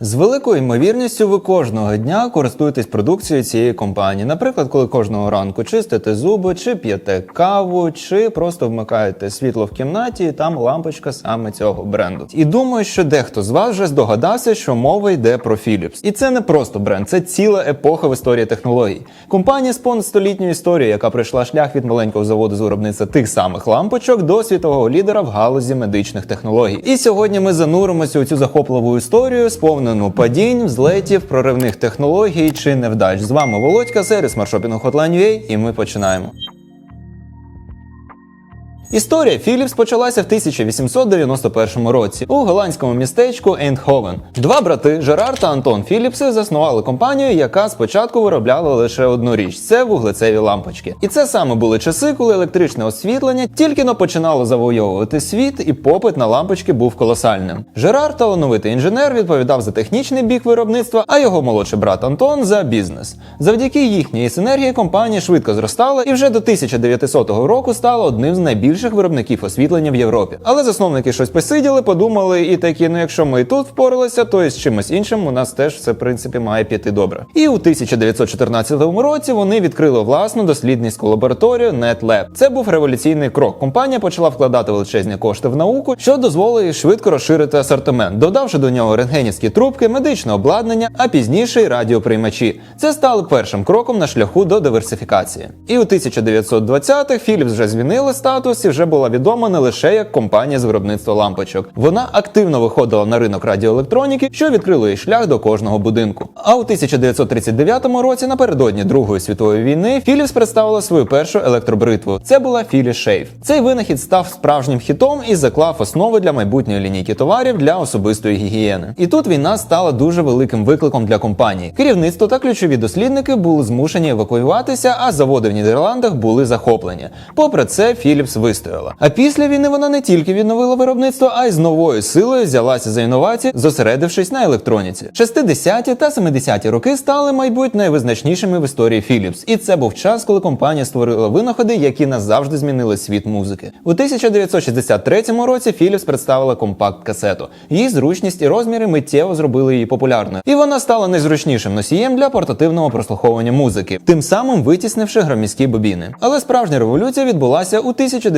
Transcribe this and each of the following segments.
З великою ймовірністю ви кожного дня користуєтесь продукцією цієї компанії. Наприклад, коли кожного ранку чистите зуби, чи п'єте каву, чи просто вмикаєте світло в кімнаті, і там лампочка саме цього бренду. І думаю, що дехто з вас вже здогадався, що мова йде про Philips. І це не просто бренд, це ціла епоха в історії технологій. Компанія з понад столітньою історією, яка пройшла шлях від маленького заводу з виробництва тих самих лампочок до світового лідера в галузі медичних технологій. І сьогодні ми зануримося у цю захопливу історію, сповнену падінь, взлетів, проривних технологій чи невдач. З вами Володька, сервіс маршопінгу Hotline.ua, і ми починаємо. Історія Philips почалася в 1891 році у голландському містечку Ейндховен. Два брати Жерар та Антон Філіпси заснували компанію, яка спочатку виробляла лише одну річ це вуглецеві лампочки. І це саме були часи, коли електричне освітлення тільки но починало завойовувати світ, і попит на лампочки був колосальним. Жерар, талановитий інженер, відповідав за технічний бік виробництва, а його молодший брат Антон за бізнес. Завдяки їхньої синергії компанія швидко зростала і вже до 1900 року стала одним з найбільших виробників освітлення в Європі. Але засновники щось посиділи, подумали і такі: ну якщо ми і тут впоралися, то і з чимось іншим у нас теж все в принципі має піти добре. І у 1914 році вони відкрили власну дослідницьку лабораторію NetLab. Це був революційний крок. Компанія почала вкладати величезні кошти в науку, що дозволило швидко розширити асортимент, додавши до нього рентгенівські трубки, медичне обладнання, а пізніше й радіоприймачі. Це стало першим кроком на шляху до диверсифікації. І у 1920-х Philips вже змінила статус і вже була відома не лише як компанія з виробництва лампочок. Вона активно виходила на ринок радіоелектроніки, що відкрило їй шлях до кожного будинку. А у 1939 році, напередодні Другої світової війни, Philips представила свою першу електробритву. Це була Philips Shave. Цей винахід став справжнім хітом і заклав основи для майбутньої лінійки товарів для особистої гігієни. І тут війна стала дуже великим викликом для компанії. Керівництво та ключові дослідники були змушені евакуюватися, а заводи в Нідерландах були захоплені. Попри це, Philips вистояла. А після війни вона не тільки відновила виробництво, а й з новою силою взялася за інновації, зосередившись на електроніці. 60-ті та 70-ті роки стали, мабуть, найвизначнішими в історії Philips. І це був час, коли компанія створила винаходи, які назавжди змінили світ музики. У 1963 році Philips представила компакт-касету. Її зручність і розміри миттєво зробили її популярною, і вона стала найзручнішим носієм для портативного прослуховування музики, тим самим витіснивши громіські бобіни. Але справжня революція відбулася у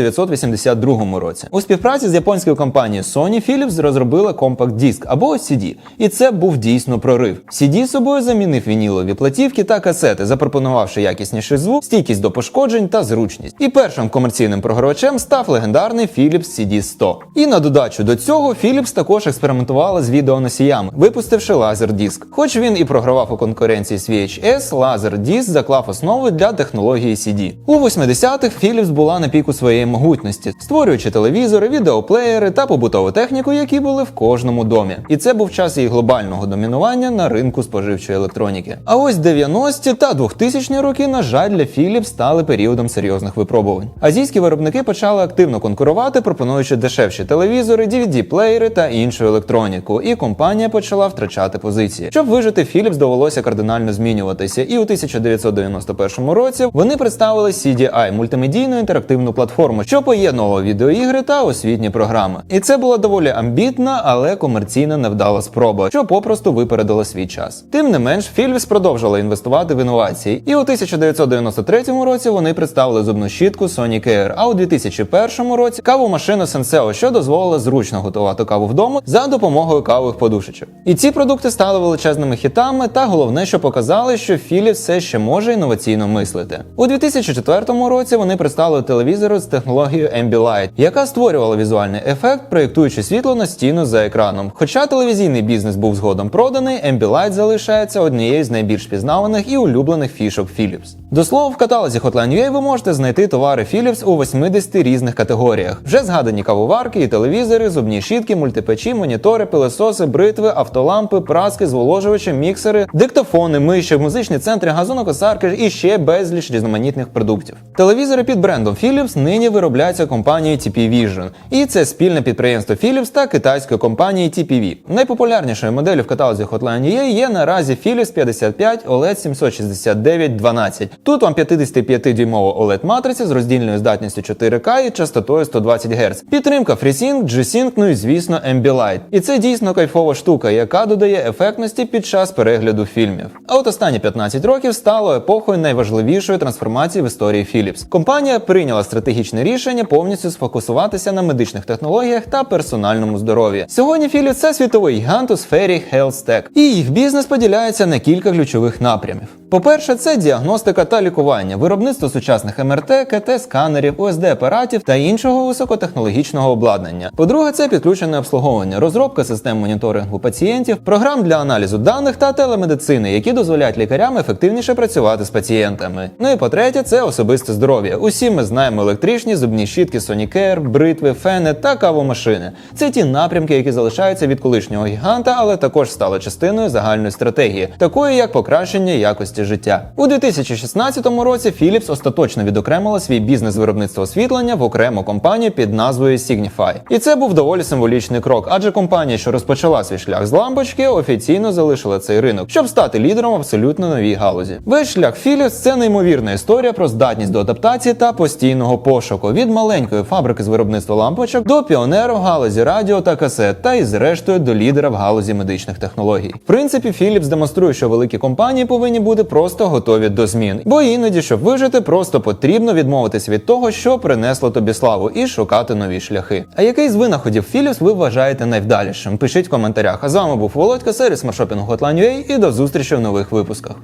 1982 році. У співпраці з японською компанією Sony Philips розробила компакт-диск або CD. І це був дійсно прорив. CD собою замінив вінілові платівки та касети, запропонувавши якісніший звук, стійкість до пошкоджень та зручність. І першим комерційним програвачем став легендарний Philips CD100. І на додачу до цього Philips також експериментувала з відеоносіями, випустивши лазер-диск. Хоч він і програвав у конкуренції з VHS, лазер-диск заклав основи для технології CD. У 80-х Philips була на піку своєї могутності, створюючи телевізори, відеоплеєри та побутову техніку, які були в кожному домі. І це був час її глобального домінування на ринку споживчої електроніки. А ось 90-ті та 2000-ні роки, на жаль, для Philips стали періодом серйозних випробувань. Азійські виробники почали активно конкурувати, пропонуючи дешевші телевізори, DVD-плеєри та іншу електроніку, і компанія почала втрачати позиції. Щоб вижити, Philips довелося кардинально змінюватися, і у 1991 році вони представили CDI – мультимедійну інтерактивну платформу, що поєднувала відеоігри та освітні програми. І це була доволі амбітна, але комерційно невдала спроба, що попросту випередила свій час. Тим не менш, Philips продовжила інвестувати в інновації, і у 1993 році вони представили зубну щітку Sonic Air, а у 2001 році каву машину Senseo, що дозволила зручно готувати каву вдома за допомогою кавових подушечок. І ці продукти стали величезними хітами, та головне, що показали, що Philips все ще може інноваційно мислити. У 2004 році вони представили телевізори з технологією Ambilight, яка створювала візуальний ефект, проєктуючи світло на стіну за екраном. Хоча телевізійний бізнес був згодом проданий, Ambilight залишається однією з найбільш пізнаваних і улюблених фішок Philips. До слова, в каталозі Hotline.ua ви можете знайти товари Philips у 80 різних категоріях. Вже згадані кавоварки і телевізори, зубні щітки, мультипечі, монітори, пилососи, бритви, автолампи, праски, зволожувачі, міксери, диктофони, миші, музичні центри, газонокосарки і ще безліч різноманітних продуктів. Телевізори під брендом Philips нині виробляють виробляється компанією TP Vision. І це спільне підприємство Philips та китайської компанії TPV. Найпопулярнішою моделлю в каталозі Hotline UA є наразі Philips 55 OLED 76912. Тут вам 55-дюймова OLED матриця з роздільною здатністю 4К і частотою 120 Гц. Підтримка FreeSync, G-Sync, ну і звісно Ambilight. І це дійсно кайфова штука, яка додає ефектності під час перегляду фільмів. А от останні 15 років стало епохою найважливішої трансформації в історії Philips. Компанія прийняла стратегічне рішення повністю сфокусуватися на медичних технологіях та персональному здоров'ї. Сьогодні Філі – це світовий гігант у сфері HealthTech. І їх бізнес поділяється на кілька ключових напрямів. По-перше, це діагностика та лікування, виробництво сучасних МРТ, КТ, сканерів, ОСД-апаратів та іншого високотехнологічного обладнання. По-друге, це підключене обслуговування, розробка систем моніторингу пацієнтів, програм для аналізу даних та телемедицини, які дозволяють лікарям ефективніше працювати з пацієнтами. Ну і по-третє, це особисте здоров'я. Усі ми знаємо електричні зубні щітки Sonicare, бритви, фени та кавомашини. Це ті напрямки, які залишаються від колишнього гіганта, але також стали частиною загальної стратегії, такої як покращення якості життя. У 2016 році Philips остаточно відокремила свій бізнес виробництва освітлення в окрему компанію під назвою Signify. І це був доволі символічний крок, адже компанія, що розпочала свій шлях з лампочки, офіційно залишила цей ринок, щоб стати лідером абсолютно новій галузі. Весь шлях Philips – це неймовірна історія про здатність до адаптації та постійного пошуку від маленької фабрики з виробництва лампочок до піонера в галузі радіо та касет, та і зрештою до лідера в галузі медичних технологій. В принципі, Philips демонструє, що великі компанії повинні бути просто готові до змін, бо іноді, щоб вижити, просто потрібно відмовитись від того, що принесло тобі славу, і шукати нові шляхи. А який з винаходів філіс ви вважаєте найвдалішим? Пишіть в коментарях. А з вами був Володька, сервіс маршопінгу Hotline.ua і до зустрічі в нових випусках.